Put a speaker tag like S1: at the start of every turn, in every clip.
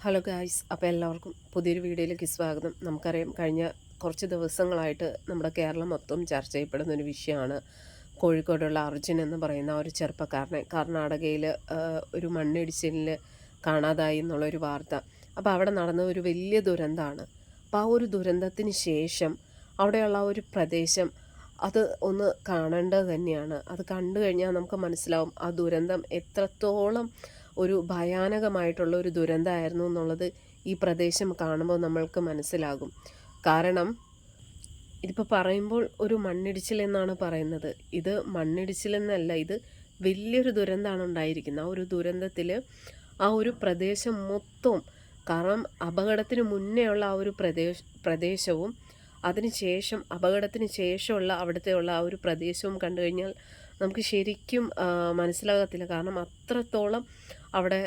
S1: Hello guys അപ്പോൾ എല്ലാവർക്കും പുതിയൊരു വീഡിയോയിലേക്ക് സ്വാഗതം. നമുക്കറിയാം കഴിഞ്ഞ കുറച്ച് ദിവസങ്ങളായിട്ട് നമ്മുടെ കേരളം മൊത്തം ചർച്ച ചെയ്യപ്പെടുന്ന ഒരു വിഷയമാണ് കോഴിക്കോടുള്ള അർജുൻ എന്ന് പറയുന്ന ഒരു ചെറുപ്പക്കാരനെ. കർണാടകയിൽ ഒരു മണ്ണിടിച്ചിലിൽ കാണാതായി എന്നുള്ളൊരു വാർത്ത. അപ്പോൾ അവിടെ നടന്ന ഒരു വലിയ ദുരന്തമാണ്. അപ്പോൾ ആ ഒരു ദുരന്തത്തിന് ശേഷം അവിടെയുള്ള ഒരു പ്രദേശം അത് ഒന്ന് കാണേണ്ടത് തന്നെയാണ്. അത് കണ്ടു കഴിഞ്ഞാൽ നമുക്ക് മനസ്സിലാവും ആ ദുരന്തം എത്രത്തോളം ഒരു ഭയാനകമായിട്ടുള്ള ഒരു ദുരന്തമായിരുന്നു എന്നുള്ളത് ഈ പ്രദേശം കാണുമ്പോൾ നമ്മൾക്ക് മനസ്സിലാകും. കാരണം ഇതിപ്പോൾ പറയുമ്പോൾ ഒരു മണ്ണിടിച്ചിൽ എന്നാണ് പറയുന്നത്. ഇത് മണ്ണിടിച്ചിലെന്നല്ല ഇത് വലിയൊരു ദുരന്തമാണ് ഉണ്ടായിരിക്കുന്നത്. ആ ഒരു ദുരന്തത്തിൽ ആ ഒരു പ്രദേശം മൊത്തവും കാരണം അപകടത്തിന് മുന്നേ ഉള്ള ആ ഒരു പ്രദേശ പ്രദേശവും അതിനുശേഷം അപകടത്തിന് ശേഷമുള്ള അവിടുത്തെ ഉള്ള ആ ഒരു പ്രദേശവും കണ്ടു കഴിഞ്ഞാൽ നമുക്ക് ശരിക്കും മനസ്സിലാകത്തില്ല. കാരണം അത്രത്തോളം അവിടെ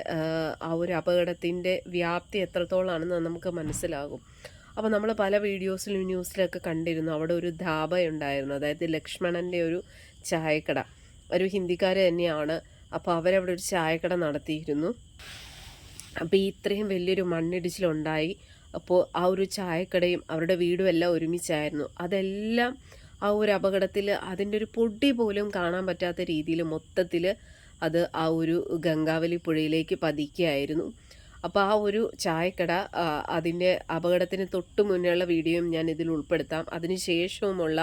S1: ആ ഒരു അപകടത്തിന്റെ വ്യാപ്തി എത്രത്തോളമാണെന്ന് നമുക്ക് മനസ്സിലാകും. അപ്പോൾ നമ്മൾ പല വീഡിയോസിലും ന്യൂസിലൊക്കെ കണ്ടിരുന്നു. അവിടെ ഒരു ധാബ ഉണ്ടായിരുന്നു അതായത് ലക്ഷ്മണന്റെ ഒരു ചായക്കട. ഒരു ഹിന്ദിക്കാർ തന്നെയാണ്. അപ്പോൾ അവരവിടെ ഒരു ചായക്കട നടത്തിയിരുന്നു. അപ്പോൾ ഇത്രയും വലിയൊരു മണ്ണിടിച്ചിലുണ്ടായി. അപ്പോൾ ആ ഒരു ചായക്കടയും അവരുടെ വീടും എല്ലാം ഒരുമിച്ചായിരുന്നു. അതെല്ലാം ആ ഒരു അപകടത്തിൽ അതിന്റെ ഒരു പൊടി പോലും കാണാൻ പറ്റാത്ത രീതിയിൽ മൊത്തത്തിൽ അത് ആ ഒരു ഗംഗാവലി പുഴയിലേക്ക് പതിക്കുകയായിരുന്നു. അപ്പോൾ ആ ഒരു ചായക്കട അതിന്റെ അപകടത്തിന് തൊട്ട് മുന്നേയുള്ള വീഡിയോയും ഞാൻ ഇതിൽ ഉൾപ്പെടുത്താം. അതിന് ശേഷവുമുള്ള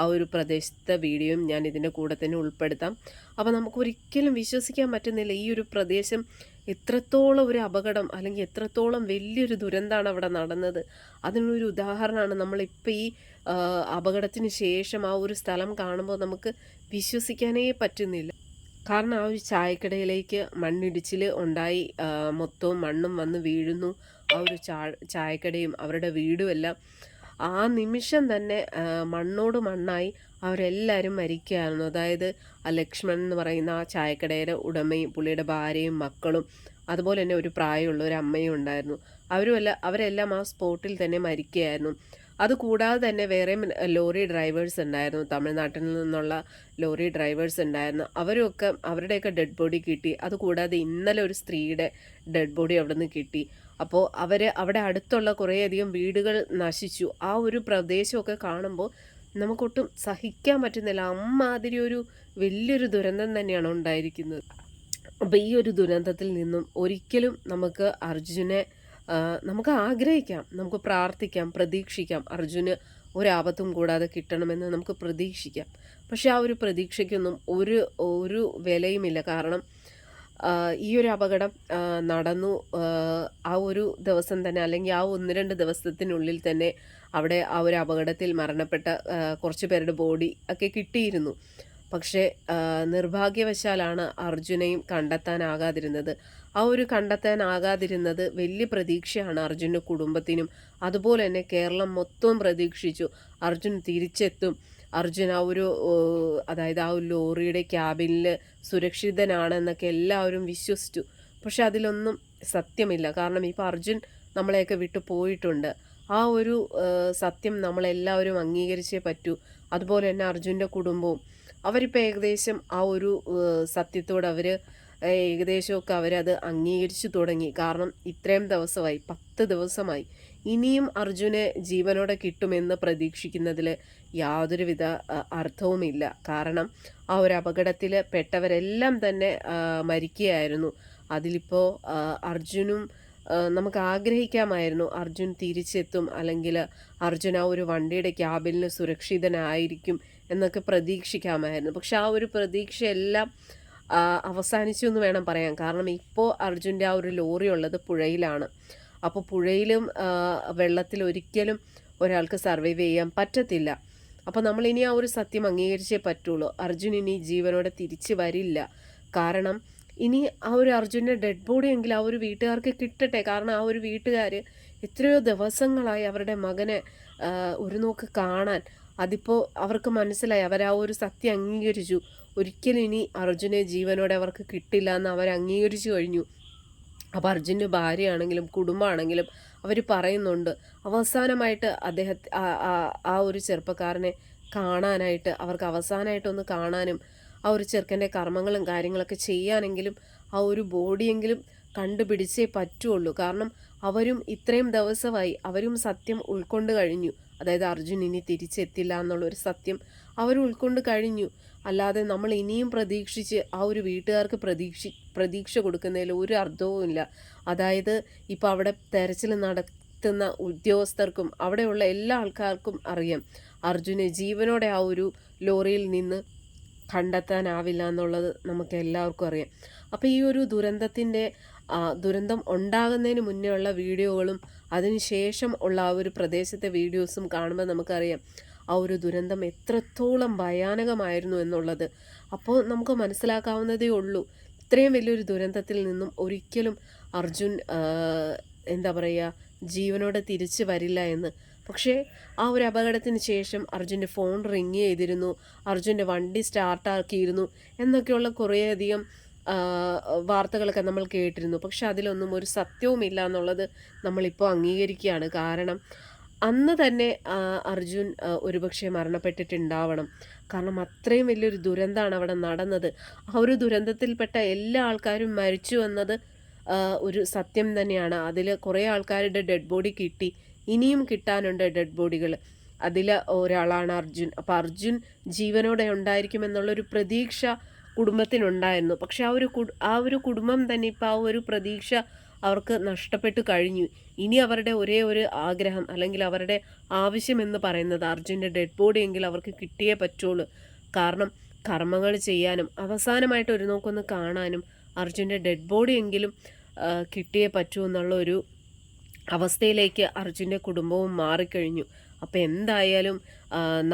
S1: ആ ഒരു പ്രദേശത്തെ വീഡിയോയും ഞാൻ ഇതിന്റെ കൂടെ തന്നെ ഉൾപ്പെടുത്താം. അപ്പോൾ നമുക്ക് ഒരിക്കലും വിശ്വസിക്കാൻ പറ്റുന്നില്ല ഈ ഒരു പ്രദേശം എത്രത്തോളം ഒരു അപകടം അല്ലെങ്കിൽ എത്രത്തോളം വലിയൊരു ദുരന്തമാണ് അവിടെ നടന്നത്. അതിനൊരു ഉദാഹരണമാണ് നമ്മളിപ്പോൾ ഈ അപകടത്തിന് ശേഷം ആ ഒരു സ്ഥലം കാണുമ്പോൾ നമുക്ക് വിശ്വസിക്കാനേ പറ്റുന്നില്ല. കാരണം ആ ഒരു ചായക്കടയിലേക്ക് മണ്ണിടിച്ചിൽ ഉണ്ടായി. മൊത്തവും മണ്ണും വന്ന് വീഴുന്നു. ആ ഒരു ചായക്കടയും അവരുടെ വീടും എല്ലാം. ആ നിമിഷം തന്നെ മണ്ണോട് മണ്ണായി അവരെല്ലാവരും മരിക്കുകയായിരുന്നു. അതായത് ആ ലക്ഷ്മൺ എന്ന് പറയുന്ന ആ ചായക്കടയുടെ ഉടമയും പുള്ളിയുടെ ഭാര്യയും മക്കളും അതുപോലെ തന്നെ ഒരു പ്രായമുള്ള ഒരു അമ്മയും ഉണ്ടായിരുന്നു. അവരുമെല്ലാം അവരെല്ലാം ആ സ്പോട്ടിൽ തന്നെ മരിക്കുകയായിരുന്നു. അതുകൂടാതെ തന്നെ വേറെ ലോറി ഡ്രൈവേഴ്സ് ഉണ്ടായിരുന്നു. തമിഴ്നാട്ടിൽ നിന്നുള്ള ലോറി ഡ്രൈവേഴ്സ് ഉണ്ടായിരുന്നു. അവരൊക്കെ അവരുടെയൊക്കെ ഡെഡ് ബോഡി കിട്ടി. അതുകൂടാതെ ഇന്നലെ ഒരു സ്ത്രീയുടെ ഡെഡ് ബോഡി അവിടെ നിന്ന് കിട്ടി. അപ്പോൾ അവർ അവിടെ അടുത്തുള്ള കുറേയധികം വീടുകൾ നശിച്ചു. ആ ഒരു പ്രദേശമൊക്കെ കാണുമ്പോൾ നമുക്കൊട്ടും സഹിക്കാൻ പറ്റുന്നില്ല. അമ്മാതിരി ഒരു വലിയൊരു ദുരന്തം തന്നെയാണ് ഉണ്ടായിരിക്കുന്നത്. അപ്പോൾ ഈ ഒരു ദുരന്തത്തിൽ നിന്നും ഒരിക്കലും നമുക്ക് അർജുനെ നമുക്ക് ആഗ്രഹിക്കാം നമുക്ക് പ്രാർത്ഥിക്കാം പ്രതീക്ഷിക്കാം. അർജുന് ഒരാപത്തും കൂടാതെ കിട്ടണമെന്ന് നമുക്ക് പ്രതീക്ഷിക്കാം. പക്ഷേ ആ ഒരു പ്രതീക്ഷയ്ക്കൊന്നും ഒരു ഒരു വിലയുമില്ല. കാരണം ഈ ഒരു അപകടം നടന്നു ആ ഒരു ദിവസം തന്നെ അല്ലെങ്കിൽ ആ ഒന്ന് രണ്ട് ദിവസത്തിനുള്ളിൽ തന്നെ അവിടെ ആ ഒരു അപകടത്തിൽ മരണപ്പെട്ട കുറച്ച് പേരുടെ ബോഡി ഒക്കെ കിട്ടിയിരുന്നു. പക്ഷേ നിർഭാഗ്യവശാലാണ് അർജുനെയും കണ്ടെത്താനാകാതിരുന്നത്. ആ ഒരു കണ്ടെത്താനാകാതിരുന്നത് വലിയ പ്രതീക്ഷയാണ് അർജുന്റെ കുടുംബത്തിനും. അതുപോലെ തന്നെ കേരളം മൊത്തവും പ്രതീക്ഷിച്ചു. അർജുൻ തിരിച്ചെത്തും. അർജുൻ ആ ഒരു അതായത് ആ ഒരു ലോറിയുടെ ക്യാബിനിൽ സുരക്ഷിതനാണെന്നൊക്കെ എല്ലാവരും വിശ്വസിച്ചു. പക്ഷെ അതിലൊന്നും സത്യമില്ല. കാരണം ഇപ്പോൾ അർജുൻ നമ്മളെയൊക്കെ വിട്ടു പോയിട്ടുണ്ട്. ആ ഒരു സത്യം നമ്മളെല്ലാവരും അംഗീകരിച്ചേ പറ്റൂ. അതുപോലെ തന്നെ അർജുന്റെ കുടുംബവും. അവരിപ്പോൾ ഏകദേശം ആ ഒരു സത്യത്തോട് അവർ ഏകദേശമൊക്കെ അവരത് അംഗീകരിച്ചു തുടങ്ങി. കാരണം ഇത്രയും ദിവസമായി പത്ത് ദിവസമായി ഇനിയും അർജുനെ ജീവനോടെ കിട്ടുമെന്ന് പ്രതീക്ഷിക്കുന്നതിൽ യാതൊരുവിധ അർത്ഥവുമില്ല. കാരണം ആ ഒരു അപകടത്തിൽ പെട്ടവരെല്ലാം തന്നെ മരിക്കുകയായിരുന്നു. അതിലിപ്പോൾ അർജുനും നമുക്ക് ആഗ്രഹിക്കാമായിരുന്നു അർജുൻ തിരിച്ചെത്തും അല്ലെങ്കിൽ അർജുൻ ആ ഒരു വണ്ടിയുടെ ക്യാബിലിന് സുരക്ഷിതനായിരിക്കും എന്നൊക്കെ പ്രതീക്ഷിക്കാമായിരുന്നു. പക്ഷെ ആ ഒരു പ്രതീക്ഷയെല്ലാം അവസാനിച്ചു എന്ന് വേണം പറയാൻ. കാരണം ഇപ്പോൾ അർജുന്റെ ആ ഒരു ലോറി ഉള്ളത് പുഴയിലാണ്. അപ്പോൾ പുഴയിലും വെള്ളത്തിൽ ഒരിക്കലും ഒരാൾക്ക് സർവൈവ് ചെയ്യാൻ പറ്റത്തില്ല. അപ്പോൾ നമ്മൾ ഇനി ആ ഒരു സത്യം അംഗീകരിച്ചേ പറ്റുള്ളൂ. അർജുൻ ഇനി ജീവനോടെ തിരിച്ചു വരില്ല. കാരണം ഇനി ആ ഒരു അർജുന്റെ ഡെഡ് ബോഡി എങ്കിൽ ആ ഒരു വീട്ടുകാർക്ക് കിട്ടട്ടെ. കാരണം ആ ഒരു വീട്ടുകാർ എത്രയോ ദിവസങ്ങളായി അവരുടെ മകനെ ഒരു നോക്ക് കാണാൻ അതിപ്പോൾ അവർക്ക് മനസ്സിലായി. അവർ ആ ഒരു സത്യം അംഗീകരിച്ചു. ഒരിക്കലും ഇനി അർജുനെ ജീവനോടെ അവർക്ക് കിട്ടില്ല എന്ന് അവർ അംഗീകരിച്ചു കഴിഞ്ഞു. അപ്പോൾ അർജുന്റെ ഭാര്യയാണെങ്കിലും കുടുംബമാണെങ്കിലും അവർ പറയുന്നുണ്ട്. അവസാനമായിട്ട് അദ്ദേഹത്തെ ആ ഒരു ചെറുപ്പക്കാരനെ കാണാനായിട്ട് അവർക്ക് അവസാനമായിട്ടൊന്ന് കാണാനും ആ ഒരു ചെറുക്കന്റെ കർമ്മങ്ങളും കാര്യങ്ങളൊക്കെ ചെയ്യാനെങ്കിലും ആ ഒരു ബോഡിയെങ്കിലും കണ്ടുപിടിച്ചേ പറ്റുള്ളൂ. കാരണം അവരും ഇത്രയും ദിവസമായി അവരും സത്യം ഉൾക്കൊണ്ട് കഴിഞ്ഞു. അതായത് അർജുൻ ഇനി തിരിച്ചെത്തില്ല എന്നുള്ളൊരു സത്യം അവർ ഉൾക്കൊണ്ട് കഴിഞ്ഞു. അല്ലാതെ നമ്മൾ ഇനിയും പ്രതീക്ഷിച്ച് ആ ഒരു വീട്ടുകാർക്ക് പ്രതീക്ഷി പ്രതീക്ഷ കൊടുക്കുന്നതിൽ ഒരു അർത്ഥവും ഇല്ല. അതായത് ഇപ്പോൾ അവിടെ തെരച്ചിൽ നടത്തുന്ന ഉദ്യോഗസ്ഥർക്കും അവിടെയുള്ള എല്ലാ ആൾക്കാർക്കും അറിയാം. അർജുനെ ജീവനോടെ ആ ഒരു ലോറിയിൽ നിന്ന് കണ്ടെത്താനാവില്ല എന്നുള്ളത് നമുക്ക് എല്ലാവർക്കും അറിയാം. അപ്പോൾ ഈ ഒരു ദുരന്തത്തിന്റെ ദുരന്തം ഉണ്ടാകുന്നതിന് മുന്നേ ഉള്ള വീഡിയോകളും അതിനുശേഷം ഉള്ള ആ ഒരു പ്രദേശത്തെ വീഡിയോസും കാണുമ്പോൾ നമുക്കറിയാം ആ ഒരു ദുരന്തം എത്രത്തോളം ഭയാനകമായിരുന്നു എന്നുള്ളത്. അപ്പോൾ നമുക്ക് മനസ്സിലാക്കാവുന്നതേ ഉള്ളൂ. ഇത്രയും വലിയൊരു ദുരന്തത്തിൽ നിന്നും ഒരിക്കലും അർജുൻ എന്താ പറയുക ജീവനോടെ തിരിച്ചു വരില്ല എന്ന്. പക്ഷേ ആ ഒരു അപകടത്തിന് ശേഷം അർജുന്റെ ഫോൺ റിങ് ചെയ്തിരുന്നു. അർജുന്റെ വണ്ടി സ്റ്റാർട്ടാക്കിയിരുന്നു. എന്നൊക്കെയുള്ള കുറേയധികം വാർത്തകളൊക്കെ നമ്മൾ കേട്ടിരുന്നു. പക്ഷെ അതിലൊന്നും ഒരു സത്യവുമില്ല എന്നുള്ളത് നമ്മളിപ്പോൾ അംഗീകരിക്കുകയാണ്. കാരണം അന്ന് തന്നെ അർജുൻ ഒരുപക്ഷെ മരണപ്പെട്ടിട്ടുണ്ടാവണം. കാരണം അത്രയും വലിയൊരു ദുരന്തമാണ് അവിടെ നടന്നത്. ആ ഒരു ദുരന്തത്തിൽപ്പെട്ട എല്ലാ ആൾക്കാരും മരിച്ചു എന്നത് ഒരു സത്യം തന്നെയാണ്. അതിൽ കുറേ ആൾക്കാരുടെ ഡെഡ് ബോഡി കിട്ടി. ഇനിയും കിട്ടാനുണ്ട് ഡെഡ് ബോഡികൾ അതിൽ ഒരാളാണ് അർജുൻ. അപ്പോൾ അർജുൻ ജീവനോടെ ഉണ്ടായിരിക്കുമെന്നുള്ളൊരു പ്രതീക്ഷ കുടുംബത്തിനുണ്ടായിരുന്നു. പക്ഷെ ആ ഒരു ആ ഒരു കുടുംബം തന്നെ ഇപ്പോൾ ആ ഒരു പ്രതീക്ഷ അവർക്ക് നഷ്ടപ്പെട്ടു കഴിഞ്ഞു. ഇനി അവരുടെ ഒരേ ഒരു ആഗ്രഹം അല്ലെങ്കിൽ അവരുടെ ആവശ്യം എന്ന് പറയുന്നത് അർജുന്റെ ഡെഡ് ബോഡി എങ്കിൽ അവർക്ക് കിട്ടിയേ പറ്റുള്ളൂ. കാരണം കർമ്മങ്ങൾ ചെയ്യാനും അവസാനമായിട്ട് ഒരു നോക്കൊന്ന് കാണാനും അർജുന്റെ ഡെഡ് ബോഡി എങ്കിലും കിട്ടിയേ പറ്റൂ എന്നുള്ള ഒരു അവസ്ഥയിലേക്ക് അർജുന്റെ കുടുംബവും മാറിക്കഴിഞ്ഞു. അപ്പോൾ എന്തായാലും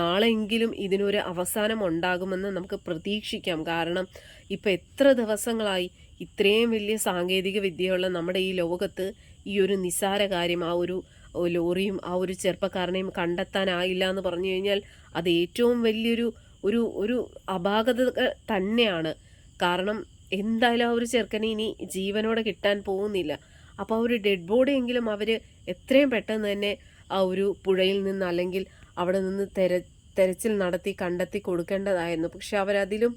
S1: നാളെയെങ്കിലും ഇതിനൊരു അവസാനം ഉണ്ടാകുമെന്ന് നമുക്ക് പ്രതീക്ഷിക്കാം. കാരണം ഇപ്പോൾ എത്ര ദിവസങ്ങളായി ഇത്രയും വലിയ സാങ്കേതിക വിദ്യയുള്ള നമ്മുടെ ഈ ലോകത്ത് ഈ ഒരു നിസാര കാര്യം ആ ഒരു ലോറിയും ആ ഒരു ചെറുപ്പക്കാരനെയും കണ്ടെത്താനായില്ല എന്ന് പറഞ്ഞു കഴിഞ്ഞാൽ അത് ഏറ്റവും വലിയൊരു ഒരു ഒരു അപാകത തന്നെയാണ്. കാരണം എന്തായാലും ആ ഒരു ചെറുക്കനെ ഇനി ജീവനോടെ കിട്ടാൻ പോകുന്നില്ല. അപ്പോൾ ആ ഒരു ഡെഡ് ബോഡിയെങ്കിലും അവർ എത്രയും പെട്ടെന്ന് തന്നെ ആ ഒരു പുഴയിൽ നിന്ന് അല്ലെങ്കിൽ അവിടെ നിന്ന് തെര തെരച്ചിൽ നടത്തി കണ്ടെത്തി കൊടുക്കേണ്ടതായിരുന്നു. പക്ഷെ അവരതിലും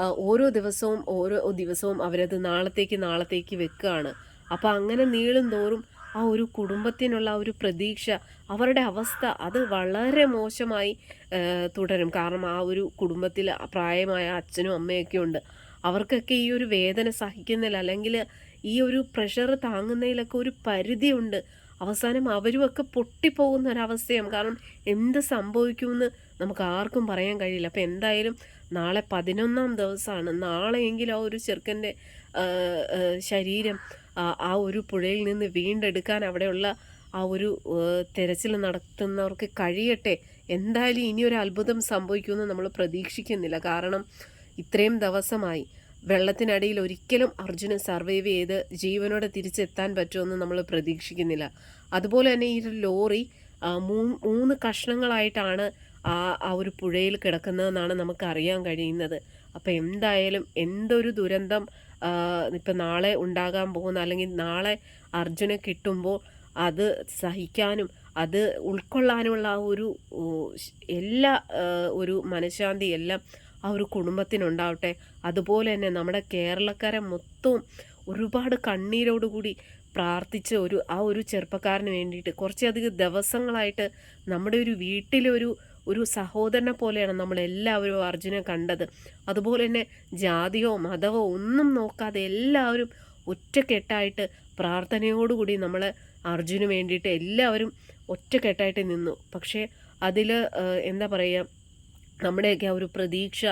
S1: ഓരോ ദിവസവും ഓരോ ദിവസവും അവരത് നാളത്തേക്ക് നാളത്തേക്ക് വെക്കുകയാണ്. അപ്പോൾ അങ്ങനെ നീളും തോറും ആ ഒരു കുടുംബത്തിനുള്ള ഒരു പ്രതീക്ഷ അവരുടെ അവസ്ഥ അത് വളരെ മോശമായി തുടരും. കാരണം ആ ഒരു കുടുംബത്തിൽ പ്രായമായ അച്ഛനും അമ്മയൊക്കെ ഉണ്ട്. അവർക്കൊക്കെ ഈ ഒരു വേദന സഹിക്കുന്നില്ല അല്ലെങ്കിൽ ഈ ഒരു പ്രഷർ താങ്ങുന്നതിലൊക്കെ ഒരു പരിധിയുണ്ട്. അവസാനം അവരുമൊക്കെ പൊട്ടിപ്പോകുന്ന ഒരവസ്ഥയാണ് കാരണം എന്ത് സംഭവിക്കുമെന്ന് നമുക്ക് ആർക്കും പറയാൻ കഴിയില്ല. അപ്പോൾ എന്തായാലും നാളെ പതിനൊന്നാം ദിവസമാണ്. നാളെയെങ്കിലും ആ ഒരു ചെറുക്കന്റെ ശരീരം ആ ഒരു പുഴയിൽ നിന്ന് വീണ്ടെടുക്കാൻ അവിടെയുള്ള ആ ഒരു തിരച്ചിൽ നടത്തുന്നവർക്ക് കഴിയട്ടെ. എന്തായാലും ഇനിയൊരു അത്ഭുതം സംഭവിക്കുമെന്ന് നമ്മൾ പ്രതീക്ഷിക്കുന്നില്ല. കാരണം ഇത്രയും ദിവസമായി വെള്ളത്തിനടിയിൽ ഒരിക്കലും അർജുനൻ സർവൈവ് ചെയ്ത് ജീവനോടെ തിരിച്ചെത്താൻ പറ്റുമെന്ന് നമ്മൾ പ്രതീക്ഷിക്കുന്നില്ല. അതുപോലെ തന്നെ ഈ ലോറി മൂന്ന് കഷ്ണങ്ങളായിട്ടാണ് ആ ആ ഒരു പുഴയിൽ കിടക്കുന്നതെന്നാണ് നമുക്ക് അറിയാൻ കഴിയുന്നത്. അപ്പോൾ എന്തായാലും എന്തൊരു ദുരന്തം ഇപ്പം നാളെ ഉണ്ടാകാൻ പോകുന്ന അല്ലെങ്കിൽ നാളെ അർജുനെ കിട്ടുമ്പോൾ അത് സഹിക്കാനും അത് ഉൾക്കൊള്ളാനുള്ള ആ ഒരു എല്ലാ ഒരു മനഃശാന്തി എല്ലാം ആ ഒരു കുടുംബത്തിനുണ്ടാവട്ടെ. അതുപോലെ തന്നെ നമ്മുടെ കേരളക്കാരെ മൊത്തവും ഒരുപാട് കണ്ണീരോടുകൂടി പ്രാർത്ഥിച്ച ഒരു ആ ഒരു ചെറുപ്പക്കാരന് വേണ്ടിയിട്ട് കുറച്ചധികം ദിവസങ്ങളായിട്ട് നമ്മുടെ ഒരു വീട്ടിലൊരു ഒരു സഹോദരനെ പോലെയാണ് നമ്മളെല്ലാവരും അർജുനെ കണ്ടത്. അതുപോലെ തന്നെ ജാതിയോ മതമോ ഒന്നും നോക്കാതെ എല്ലാവരും ഒറ്റക്കെട്ടായിട്ട് പ്രാർത്ഥനയോടുകൂടി നമ്മൾ അർജുന് വേണ്ടിയിട്ട് എല്ലാവരും ഒറ്റക്കെട്ടായിട്ട് നിന്നു. പക്ഷേ അതിൽ എന്താ പറയുക നമ്മുടെയൊക്കെ ആ ഒരു പ്രതീക്ഷ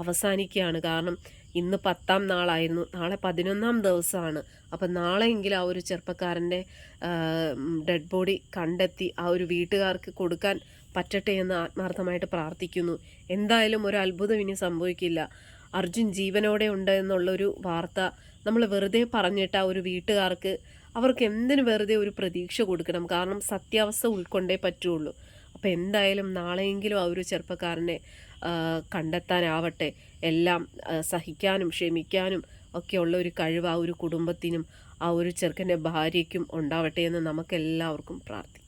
S1: അവസാനിക്കുകയാണ്. കാരണം ഇന്ന് പത്താം നാളായിരുന്നു. നാളെ പതിനൊന്നാം ദിവസമാണ്. അപ്പം നാളെയെങ്കിലും ആ ഒരു ചെറുപ്പക്കാരന്റെ ഡെഡ് ബോഡി കണ്ടെത്തി ആ ഒരു വീട്ടുകാർക്ക് കൊടുക്കാൻ പറ്റട്ടെ എന്ന് ആത്മാർത്ഥമായിട്ട് പ്രാർത്ഥിക്കുന്നു. എന്തായാലും ഒരു അത്ഭുതം ഇനി സംഭവിക്കില്ല. അർജുൻ ജീവനോടെ ഉണ്ട് എന്നുള്ളൊരു വാർത്ത നമ്മൾ വെറുതെ പറഞ്ഞിട്ട് ആ ഒരു വീട്ടുകാർക്ക് അവർക്ക് എന്തിനു വെറുതെ ഒരു പ്രതീക്ഷ കൊടുക്കണം? കാരണം സത്യാവസ്ഥ ഉൾക്കൊണ്ടേ പറ്റുള്ളൂ. അപ്പോൾ എന്തായാലും നാളെയെങ്കിലും ആ ഒരു ചെറുപ്പക്കാരനെ കണ്ടെത്താനാവട്ടെ. എല്ലാം സഹിക്കാനും ക്ഷമിക്കാനും ഒക്കെയുള്ള ഒരു കഴിവ് ആ ഒരു കുടുംബത്തിനും ആ ഒരു ചെറുക്കന്റെ ഭാര്യയ്ക്കും ഉണ്ടാവട്ടെ എന്ന് നമുക്കെല്ലാവർക്കും പ്രാർത്ഥിക്കാം.